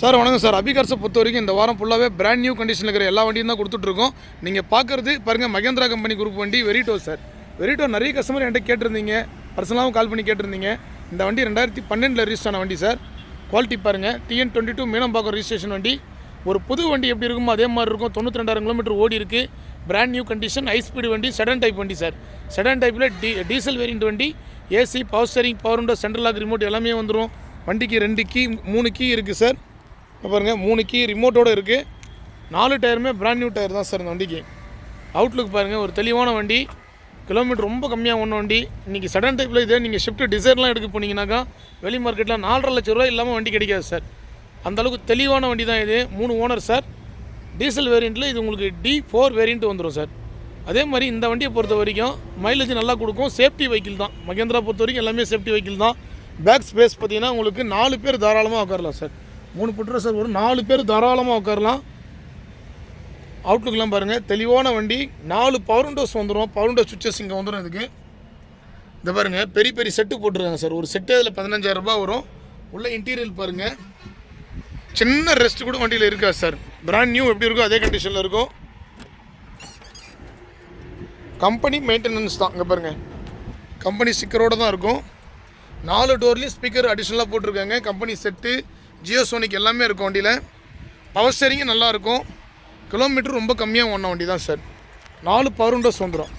Sir வணக்கம் sir. அபிகார்ஸை பொறுத்த வரைக்கும் இந்த வாரம் ஃபுல்லாகவே பிராண்ட் நியூ கண்டிஷனில் இருக்கிற எல்லா வண்டியும் தான் கொடுத்துட்ருக்கோம். நீங்கள் பார்க்குறது பாருங்கள் மகேந்திரா கம்பெனி குரூப் வண்டி வெரிட்டோ சார். வெரிட்டோ நிறைய கஸ்டமர் என்கிட்ட கேட்டிருந்தீங்க. பர்சனலாகவும் கால் பண்ணி கேட்டிருந்தீங்க. இந்த வண்டி ரெண்டாயிரத்தி பன்னெண்டில் ரிஜிஸ்டர் ஆன வண்டி சார். குவாலிட்டி பாருங்கள் TN twenty two Meenambakkam registration வண்டி. ஒரு புது வண்டி எப்படி இருக்குமோ அதே மாதிரி இருக்கும். தொண்ணூற்றி ரெண்டாயிரம் கிலோமீட்டர் ஓடி இருக்குது brand new condition high speed வண்டி செடன் டைப் வண்டி சார். செடன் டைப்பில் டி டீசல் வேரியண்ட் வண்டி. AC power steering power window central lock remote எல்லாமே வந்துடும் வண்டிக்கு ரெண்டு கீ மூணு கீ இருக்குது சார். பாருங்கள் மூணு கீ ரிமோட்டோட இருக்குது நாலு டயருமே பிராண்ட் நியூ டயர் தான் சார் இந்த வண்டிக்கு. அவுட்லுக் பாருங்கள் ஒரு தெளிவான வண்டி. கிலோமீட்டர் ரொம்ப கம்மியாக ஒன்று வண்டி. இன்றைக்கி சடன் டைப்பில் இதே நீங்கள் ஷிஃப்ட் டிசைர்லாம் எடுக்க போனீங்கன்னாக்கா வெளி மார்க்கெட்டில் நாலரை லட்ச ரூபாய் இல்லாமல் வண்டி கிடைக்காது சார் அந்த அளவுக்கு தெளிவான வண்டி தான் இது. மூணு ஓனர் சார் டீசல் வேரியண்ட்டில் இது உங்களுக்கு டி ஃபோர் வேரியண்ட் வந்துடும் சார் அதே மாதிரி இந்த வண்டியை பொறுத்த வரைக்கும் மைலேஜ் நல்லா கொடுக்கும். சேஃப்டி வெஹிக்கிள் தான். மகேந்திரா பொறுத்த வரைக்கும் எல்லாமே சேஃப்டி வெஹிக்கிள் தான். பேக் ஸ்பேஸ் பார்த்தீங்கன்னா உங்களுக்கு நாலு பேர் தாராளமாக உட்காரலாம் சார் மூணு புட்ரு சார் வரும். நாலு பேர் தாராளமாக உட்காரலாம். அவுட்லுக்லாம் பாருங்கள் தெளிவான வண்டி. நாலு பவர் விண்டோஸ் வந்துடும் பவர் விண்டோ சுவிச்சஸ் இங்கே வந்துடும் இதுக்கு. இந்த பாருங்கள் பெரிய பெரிய செட்டு போட்டிருக்காங்க சார் ஒரு செட்டு அதில் பதினஞ்சாயிரம் ரூபாய் வரும். உள்ள இன்டீரியர் பாருங்கள் சின்ன ரெஸ்ட் கூட வண்டியில் இருக்கா சார் பிராண்ட் நியூ எப்படி இருக்கோ அதே கண்டிஷனில் இருக்கும். கம்பெனி மெயின்டெனன்ஸ் தான். இங்கே பாருங்கள் கம்பெனி ஸ்டிக்கரோடு தான் இருக்கும். நாலு டோர்லேயும் ஸ்பீக்கர் அடிஷ்னலாக போட்டிருக்காங்க. கம்பெனி செட்டு ஜியோ சோனிக் எல்லாமே இருக்கும் வண்டியில். பவர் ஸ்டேரிங்கும் நல்லாயிருக்கும் கிலோமீட்டர் ரொம்ப கம்மியாக ஓடின வண்டி தான் சார் நாலு பவருண்டோஸ் வந்துடும்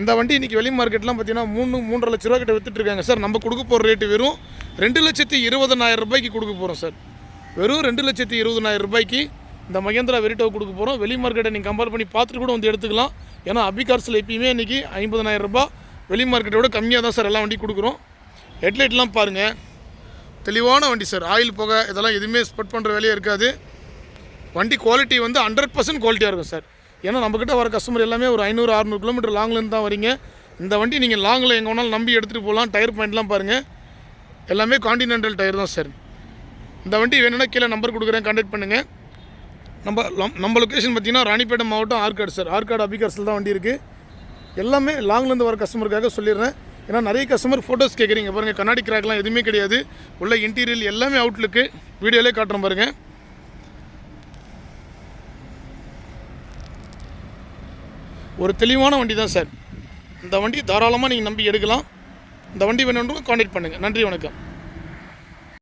இந்த வண்டி இன்றைக்கி வெளி மார்க்கெட்லாம் பார்த்தீங்கன்னா மூணு மூன்றரை லட்ச ரூபா கிட்ட வித்துட்டு சார் நம்ம கொடுக்க போகிற ரேட்டு வெறும் ரெண்டு லட்சத்தி இருபதனாயிரம் ரூபாய்க்கு கொடுக்க போகிறோம் சார் வெறும் ரெண்டு லட்சத்தி இருபதனாயிரம் ரூபாய்க்கு இந்த மகேந்திரா வெரிட்டோ கொடுக்க போகிறோம் வெளி மார்க்கெட்டை நீங்கள் கம்பேர் பண்ணி பார்த்துட்டு கூட வந்து எடுத்துக்கலாம். ஏன்னா அபிகார்ஸில் எப்பயுமே இன்றைக்கி ஐம்பதனாயிரம் ரூபாய் வெளி மார்க்கெட்டை விட கம்மியாக தான் சார் எல்லா வண்டி கொடுக்குறோம். ஹெட்லைட்லாம் பாருங்கள் தெளிவான வண்டி சார் ஆயில் போக இதெல்லாம் எதுவுமே ஸ்பெட் பண்ணுற வேலையே இருக்காது. வண்டி குவாலிட்டி வந்து ஹண்ட்ரட் பர்சன்ட் குவாலிட்டியாக இருக்கும் சார் ஏன்னா நம்மக்கிட்ட வர கஸ்டமர் எல்லாமே ஒரு ஐநூறு அறுநூறு கிலோமீட்டர் லாங்லேருந்து தான் வரீங்க. இந்த வண்டி நீங்கள் லாங்கில் எங்கே வேணாலும் நம்பி எடுத்துகிட்டு போகலாம். டயர் பாயிண்ட்லாம் பாருங்கள் எல்லாமே காண்டினென்டல் டயர் தான் சார் இந்த வண்டி வேணும்னா கீழே நம்பர் கொடுக்குறேன் கான்டாக்ட் பண்ணுங்கள் நம்ம நம்ம லொக்கேஷன் பார்த்திங்கன்னா ராணிப்பேட்டை மாவட்டம் ஆற்காடு சார் ஆற்காடு அபிகார்ஸில் தான் வண்டி இருக்குது எல்லாமே லாங்லேருந்து வர கஸ்டமருக்காக சொல்லிடுறேன். ஏன்னா நிறைய கஸ்டமர் ஃபோட்டோஸ் கேட்குறீங்க பாருங்கள் கண்ணாடி கிராக்லாம் எதுவுமே கிடையாது. உள்ள இன்டீரியல் எல்லாமே அவுட்லுக்கு வீடியோலே காட்டுறோம் பாருங்கள் ஒரு தெளிவான வண்டி தான் சார் இந்த வண்டி தாராளமாக நீங்கள் நம்பி எடுக்கலாம். இந்த வண்டி வேணுன்றவங்க கான்டாக்ட் பண்ணுங்கள் நன்றி வணக்கம்.